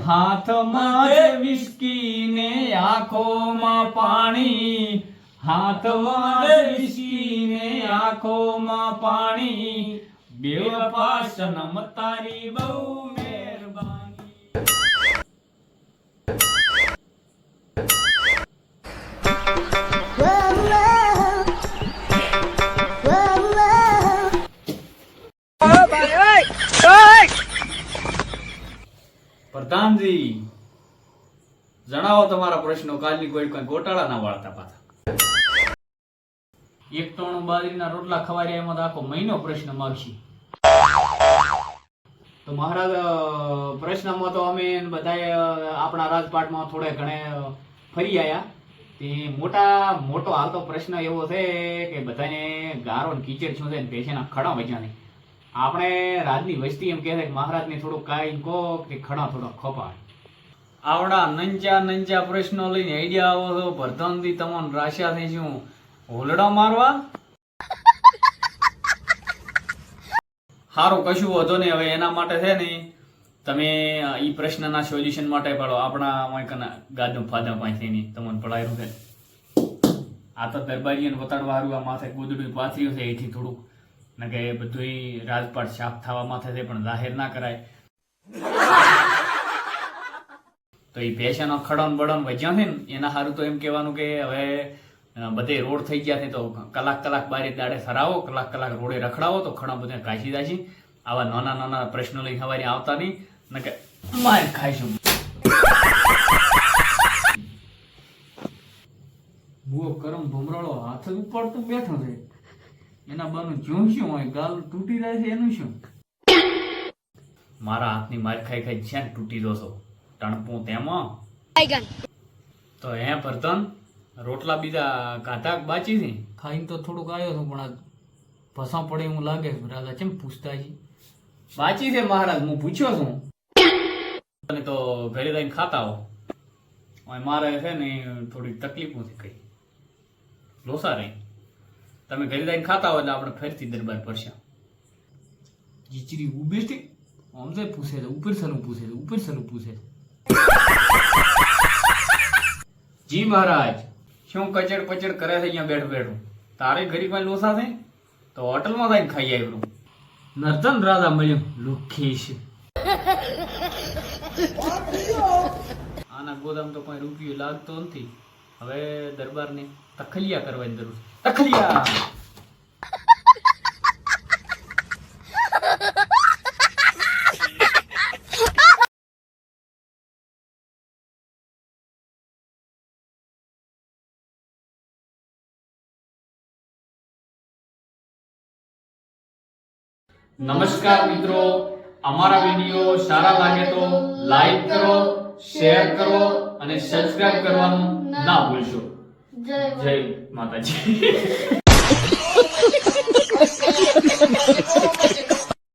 હાથમાં છે વિસ્કી ને આંખોમાં પાણી હાથમાં છે વિસ્કી ને આંખોમાં પાણી બેવફા સનમ તારી બહુ મહેરબાની પ્રધાનજી જણાવો તમારા પ્રશ્નો. કાલની કોઈ કોઈ ગોટાળા ના વાળતા પાછા. એક ટોણું બાજરીના રોટલા ખવાર્યા એમાં આખો મહિનો પ્રશ્ન માગશી. તો મહારાજ પ્રશ્નમાં તો અમે બધાએ આપણા રાજપાટમાં થોડે ઘણે ફરી આયા. તે મોટા, મોટો હાલ તો પ્રશ્ન એવો છે કે બધાને ગારો કીચડ શું છે ને પેશેના ખડા વચ્યા નહીં. આપણે રાજની વસ્તી એમ કહે છે કે મહારાજને થોડું કાંઈ કહો કે ખણા થોડા ખપા આવડા નંજા નંજા પ્રશ્નો લઈને આઈડિયા આવો તો પ્રધાનથી તમને રાશિયા થઈ શું, હોલડા મારવા? સારું કશું વધો નહીં. હવે એના માટે છે ને, તમે એ પ્રશ્નના સોલ્યુશન માટે પડો. આપણા કના ગાદમ ફાદા પાસેની નહીં તમને પડાયું છે. આ તો દરબારીને બતાડવા હારું, આ માથે ગોદડું પાથર્યું છે, એથી થોડુંક ને કે એ બધુંય રાજપાટ સાફ થવા માથે છે, પણ જાહેર ના કરાય. તો એ પેશાનો ખડોન બડોન વજ્યા છે ને, એના સારું તો એમ કહેવાનું કે હવે બધે રોડ થઈ ગયા છે તો કલાક કલાક બારી દાડે સરાવો, કલાક કલાક રોડે રખડાવો, તો ખડા બધા કાશી દાશી આવા નાના નાના પ્રશ્નો લઈને સવારે આવતા નહીં, ને કે માર ખાઈશું. બુઓ કરમ ભમરાળો હાથ જ તો બેઠો છે. એના બાનું જ્યું શું હોય ગાલ તૂટી જાય છે એનું શું? મારા હાથની માર ખાઈ ખાઈ છે તૂટી દો છો ટણપું તેમાં તો હે ભરતન રોટલા બીજા કાઢા બાચી છે? ખાઈને તો થોડુંક આવ્યો છું પણ ભસા પડે એવું લાગે છે. રાજા કેમ પૂછતા છે? બાચી છે મહારાજ હું પૂછ્યો છું. અને તો ઘરે જઈને ખાતા હો. મારે છે ને થોડી તકલીફો છે કઈ. લોસા રહી. તમે ઘરે જઈને ખાતા હોય એટલે આપણે ફરીથી દરબાર પડશે જીચરી ઊભી છે. આમ તો પૂછે છે ઉપર સનું પૂછે છે ઉપર સનું પૂછે છે. જી મહારાજ શું કચડ પચડ કરે છે અહીંયા બેઠું બેઠું? તારે ગરીબમાં લોસા છે? તો હોટલમાં જઈને ખાઈ આવ્યું નર્તન રાજા મળ્યું. લુખીશ આના ગોદામ તો કોઈ રૂપિયો લાગતો નથી. હવે દરબારને તખલિયા કરવાની જરૂર છે. તખલિયા નમસ્કાર મિત્રો અમારા વીડિયો સારા લાગે તો લાઈક કરો, શેર કરો અને સબસ્ક્રાઇબ કરવાનું ના ભૂલશો. જય માતાજી.